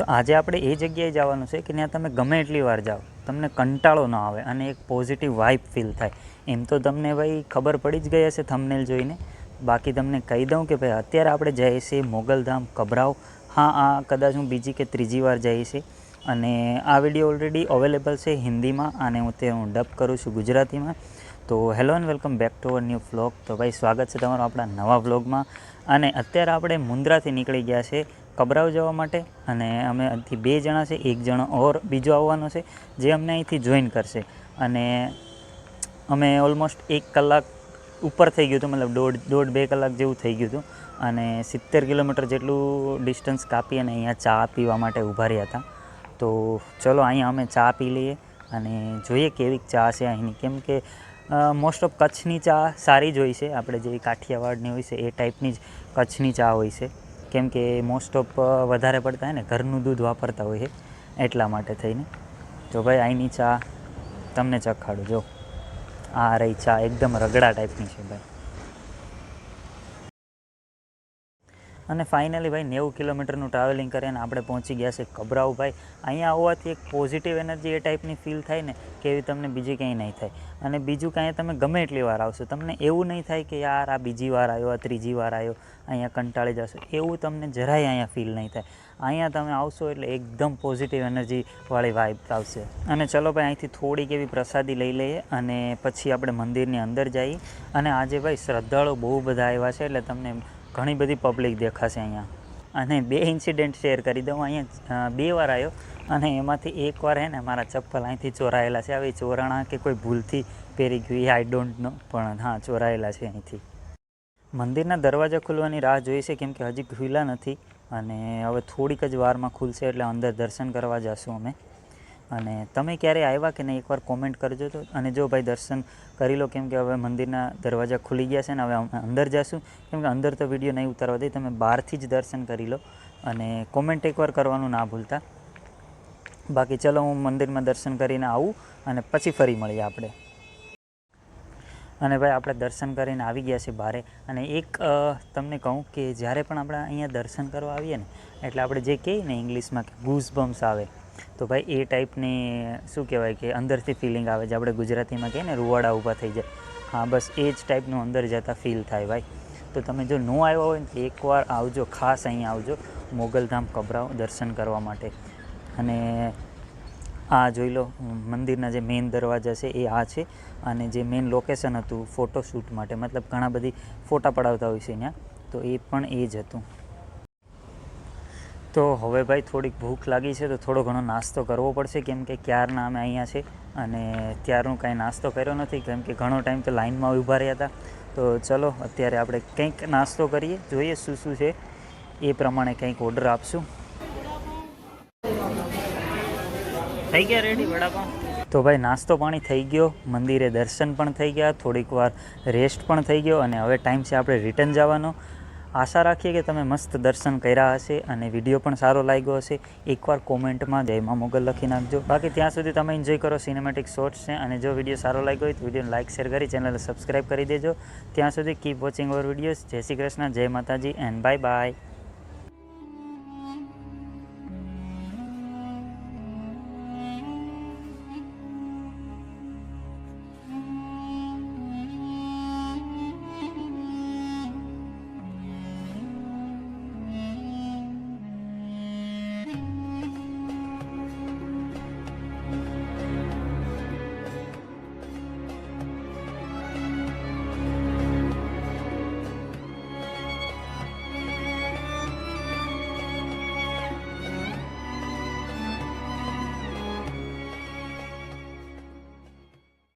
તો આજે આપણે એ જગ્યાએ જવાનું છે કે ત્યાં તમે ગમે એટલી વાર જાઓ. તમને કંટાળો ન આવે અને એક પોઝિટિવ વાઇબ ફીલ થાય. એમ તો તમને ભાઈ ખબર પડી જ ગઈ હશે થંબનેલ જોઈને. બાકી તમને કહી દઉં કે ભાઈ અત્યારે આપણે જઈએ છીએ મોગલધામ કબરાવ. હા, આ કદાચ હું બીજી કે ત્રીજી વાર જઈએ છીએ. અને આ વીડિયો ઓલરેડી અવેલેબલ છે હિન્દીમાં અને હું તે હું ડબ કરું છું ગુજરાતીમાં. તો hello and welcome back to our new vlog. તો ભાઈ, સ્વાગત છે તમારું આપણા નવા વ્લોગમાં. અને અત્યારે આપણે મુન્દ્રાથી નીકળી ગયા છે કબરાવ જવા માટે અને અમે અહીંથી બે જણા છે, એક જણો ઓર બીજો આવવાનો છે, જે અમને અહીંથી જોઈન કરશે. અને અમે ઓલમોસ્ટ એક કલાક ઉપર થઈ ગયું હતું, મતલબ દોઢ દોઢ બે કલાક જેવું થઈ ગયું હતું. અને સિત્તેર કિલોમીટર જેટલું ડિસ્ટન્સ કાપી અને અહીંયા ચા પીવા માટે ઊભા રહ્યા હતા. તો ચલો અહીંયા અમે ચા પી લઈએ અને જોઈએ કેવી ચા છે અહીંની. કેમ કે મોસ્ટ ઓફ કચ્છની ચા સારી જ હોય છે. આપણે જે કાઠિયાવાડની હોય છે, એ ટાઈપની જ કચ્છની ચા હોય છે. કેમ કે મોસ્ટ ઓફ વધારે પડતા હોય ને ઘરનું દૂધ વાપરતા હોય છે, એટલા માટે થઈને. જો ભાઈ અહીંની ચા તમને ચખાડું, જો. આ રહી ચા એકદમ રગડા ટાઈપની છે, ભાઈ. અને ફાઇનલી ભાઈ નેવું કિલોમીટરનું ટ્રાવેલિંગ કરીને આપણે પહોંચી ગયા છે કબરાઉ ભાઈ. અહીંયા આવવાથી એક પોઝિટિવ એનર્જી એ ટાઈપની ફીલ થાય ને કે એવી તમને બીજી કંઈ નહીં થાય. અને બીજું કાંઈ તમે ગમે એટલી વાર આવશો. તમને એવું નહીં થાય કે યાર આ બીજી વાર આવ્યો, આ ત્રીજી વાર આવ્યો, અહીંયા કંટાળી જશો. એવું તમને જરાય અહીંયા ફીલ નહીં થાય. અહીંયા તમે આવશો એટલે એકદમ પોઝિટિવ એનર્જીવાળી વાઇબ આવશે. અને ચલો ભાઈ અહીંથી થોડીક એવી પ્રસાદી લઈ લઈએ અને પછી આપણે મંદિરની અંદર જઈએ. અને આજે ભાઈ શ્રદ્ધાળુ બહુ બધા આવ્યા છે એટલે તમને ઘણી બધી પબ્લિક દેખાશે અહીંયા. અને બે ઇન્સિડન્ટ શેર કરી દઉં. અહીંયા બે વાર આવ્યો અને એમાંથી એક વાર હે ને મારા ચપ્પલ અહીંથી ચોરાયેલા છે. આવી ચોરાણા કે કોઈ ભૂલથી પહેરી ગયું, એ આઈ ડોન્ટ નો પણ હા, ચોરાયેલા છે અહીંથી. મંદિરના દરવાજા ખુલવાની રાહ જોઈ છે, કેમ કે હજી ખુલ્લા નથી. અને હવે થોડીક જ વારમાં ખુલશે એટલે અંદર દર્શન કરવા જશું અમે. અને તમે ક્યારે આવ્યા કે નહીં? એકવાર કોમેન્ટ કરજો તો. અને જો ભાઈ દર્શન કરી લો, કેમ કે હવે મંદિરના દરવાજા ખુલી ગયા છે ને, હવે અંદર જશું. કેમ કે અંદર તો વીડિયો નહીં ઉતારવા દે, તમે બહારથી જ દર્શન કરી લો. અને કોમેન્ટ એકવાર કરવાનું ના ભૂલતા. બાકી ચલો, હું મંદિરમાં દર્શન કરીને આવું અને પછી ફરી મળીએ આપણે. અને ભાઈ, આપણે દર્શન કરીને આવી ગયા છે ભારે અને એક તમને કહું કે જ્યારે પણ આપણે અહીંયા દર્શન કરવા આવીએ ને, એટલે આપણે જે કહીએ ને, ઇંગ્લિશમાં કે ગૂઝ બમ્સ આવે. તો ભાઈ, એ ટાઈપની શું કહેવાય કે, અંદરથી ફિલિંગ આવે છે. આપણે ગુજરાતીમાં કહીએ ને, રૂવાડા ઊભા થઈ જાય. હા, બસ એ જ ટાઈપનું અંદર જતાં ફીલ થાય ભાઈ. તો તમે જો ન આવ્યા હોય ને એકવાર આવજો, ખાસ અહીં આવજો, મોગલધામ કબરાઓ દર્શન કરવા માટે. અને આ જોઈ લો, મંદિરના જે મેઇન દરવાજા છે, એ આ છે. અને જે મેઇન લોકેશન હતું ફોટોશૂટ માટે. મતલબ ઘણા બધી ફોટા પડાવતા હોય છે અહીંયા તો એ પણ એ જ હતું. તો હવે ભાઈ થોડીક ભૂખ લાગી છે તો થોડો ઘણો નાસ્તો કરવો પડશે કેમ કે ક્યારના અમે અહીંયા છે અને ત્યારનું કાંઈ નાસ્તો કર્યો નથી કેમ કે ઘણો ટાઈમ તો લાઇનમાં ઊભા રહ્યા હતા. તો ચલો અત્યારે આપણે કંઈક નાસ્તો કરીએ જોઈએ શું શું છે. એ પ્રમાણે કંઈક ઓર્ડર આપશું. થઈ ગયા રેડી વડાપાઉં? તો ભાઈ નાસ્તો પાણી થઈ ગયો મંદિરે દર્શન પણ થઈ ગયા થોડીક વાર રેસ્ટ પણ થઈ ગયો અને હવે ટાઈમ છે આપણે રિટર્ન જવાનો. આશા રાખીએ કે તમે મસ્ત દર્શન કર્યા હશે અને વીડિયો પણ સારો લાગ્યો હશે. એકવાર કોમેન્ટમાં જયમાં મોગલ લખી નાખજો. બાકી ત્યાં સુધી તમે એન્જોય કરો સિનેમેટિક શોર્ટ્સ છે અને જો વીડિયો સારો લાગ્યો હોય તો વિડીયોને લાઇક શેર કરી ચેનલ સબસ્ક્રાઈબ કરી દેજો. ત્યાં સુધી કીપ વોચિંગ અવર વિડીયોઝ જય શ્રી કૃષ્ણ, જય માતાજી એન્ડ બાય બાય